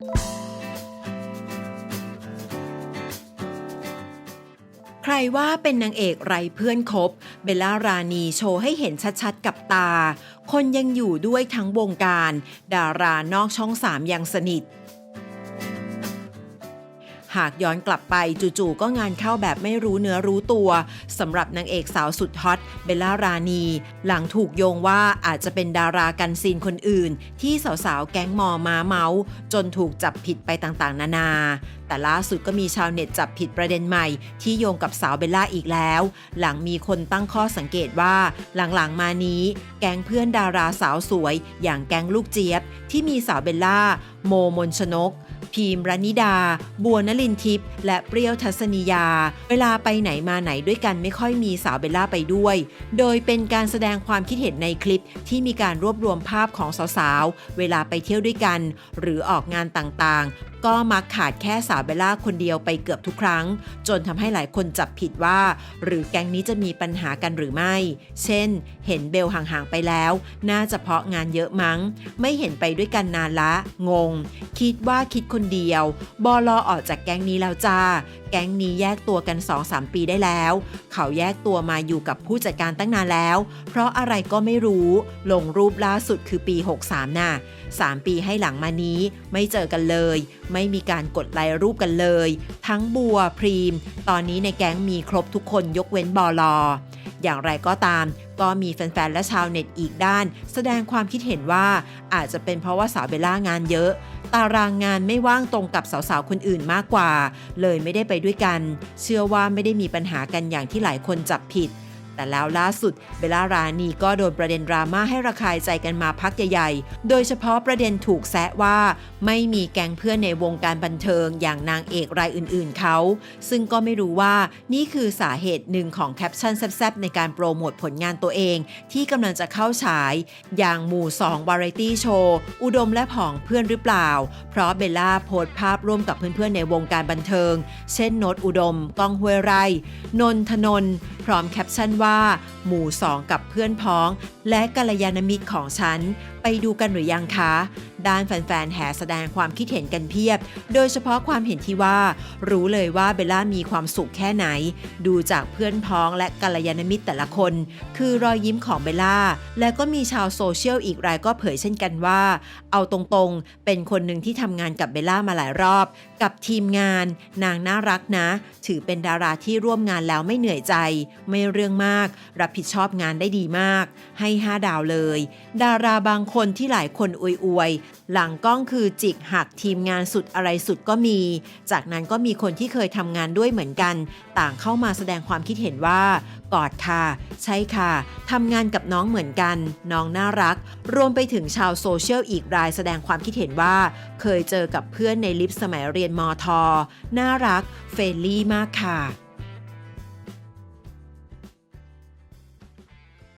ใครว่าเป็นนางเอกไรเพื่อนคบ เบลล่ารานีโชว์ให้เห็นชัดๆกับตา คนยังอยู่ด้วยทั้งวงการ ดารานอกช่องสามยังสนิท หากย้อนกลับไปจู่ๆก็งานเข้าแบบไม่รู้เนื้อรู้ตัวสำหรับนางเอกสาวสุดฮอตเบลล่ารานี หลังถูกโยงว่าอาจจะเป็นดารากันซีนคนอื่น ที่สาวๆ แก๊งมอมาเมาส์จนถูกจับผิดไปต่างๆ นานา แต่ล่าสุดก็มีชาวเน็ตจับผิดประเด็นใหม่ ที่โยงกับสาวเบลล่าอีกแล้ว หลังมีคนตั้งข้อสังเกตว่าหลังๆมานี้ แก๊งเพื่อนดาราสาวสวย อย่างแก๊งลูกเจี๊ยบ ที่มีสาวเบลล่า โมมนชนก พีมรนิดา บัวนลินทิพย์และเปรี้ยวทัศนียา เวลาไปไหนมาไหนด้วยกันไม่ค่อยมีสาวเบลล่าไปด้วย โดยเป็นการแสดงความคิดเห็นในคลิปที่มีการรวบรวมภาพของสาวๆ เวลาไปเที่ยวด้วยกัน หรือออกงานต่างๆ ก็มักขาดแค่สาวเบลล่าคนเดียวไปเกือบทุกครั้ง จนทำให้หลายคนจับผิดว่า หรือแก๊งนี้จะมีปัญหากันหรือไม่ เช่น เห็นเบลห่างๆไปแล้ว น่าจะเพราะงานเยอะมั้ง ไม่เห็นไปด้วยกันนานละ งง คิดว่าคิดคนเดียว บอลอออกจากแก๊งนี้แล้วจ้า แก๊งนี้แยกตัวกัน 2-3 ปีได้แล้ว เขาแยกตัวมาอยู่กับผู้จัดการตั้งนานแล้ว เพราะอะไรก็ไม่รู้ ลงรูปล่าสุดคือปี 63น่ะ3 ปีให้หลังมานี้ไม่เจอกันเลย ไม่มีการกดไลค์รูปกันเลย ทั้งบัวพรีม ตอนนี้ในแก๊งมีครบทุกคนยกเว้นบอลอ อย่างไรก็ตาม ก็มีแฟนๆ และชาวเน็ตอีกด้าน แสดงความคิดเห็นว่าอาจจะเป็นเพราะว่าสาวเบลล่างานเยอะ ตารางงานไม่ว่างตรงกับสาวๆ คนอื่นมากกว่า เลยไม่ได้ไปด้วยกัน เชื่อว่าไม่ได้มีปัญหากันอย่างที่หลายคนจับผิด แต่แล้วล่าสุดเบลล่ารานีก็โดนประเด็นดราม่าให้ระคายใจกันมาพักใหญ่ๆ โดยเฉพาะประเด็นถูกแซะว่า ไม่มีแก๊งเพื่อนในวงการบันเทิงอย่างนางเอกรายอื่นๆเขา ซึ่งก็ไม่รู้ว่านี่คือสาเหตุหนึ่งของแคปชั่นแซบๆในการโปรโมทผลงานตัวเอง ที่กำลังจะเข้าฉาย อย่างหมู่2วาไรตี้โชว์อุดมและผองเพื่อนหรือเปล่า เพราะเบลล่าโพสต์ภาพร่วมกับเพื่อนๆในวงการบันเทิง เช่นโนตอุดม ก้องห้วยไร่นนทนนพร้อมแคปชั่นว่า หมู่สองกับเพื่อนพ้องและกัลยาณมิตรของฉัน ไปดูกันหรือยังคะ ด้านแฟนๆ แห่แสดงความคิดเห็นกันเพียบ โดยเฉพาะความเห็นที่ว่า รู้เลยว่าเบลล่ามีความสุขแค่ไหน ดูจากเพื่อนพ้องและกัลยาณมิตรแต่ละคน คือรอยยิ้มของเบลล่า และก็มีชาวโซเชียลอีกรายก็เผยเช่นกันว่า เอาตรงๆ เป็นคนหนึ่งที่ทำงานกับเบลล่ามาหลายรอบ กับทีมงาน นางน่ารักนะ ถือเป็นดาราที่ร่วมงานแล้วไม่เหนื่อยใจ ไม่เรื่องมาก รับผิดชอบงานได้ดีมาก ให้5 ดาวเลย ดาราบางคนที่หลายคนอวยอวยๆหลังกล้องคือจิกหักทีมงานสุดอะไรสุดก็มี จากนั้นก็มีคนที่เคยทำงานด้วยเหมือนกัน ต่างเข้ามาแสดงความคิดเห็นว่ากอดค่ะ ใช่ค่ะทำงานกับน้องเหมือนกัน น้องน่ารัก รวมไปถึงชาวโซเชียลอีกรายแสดงความคิดเห็นว่า เคยเจอกับเพื่อนในลิฟต์สมัยเรียนมอทอน่ารักเฟรนลี่มากค่ะ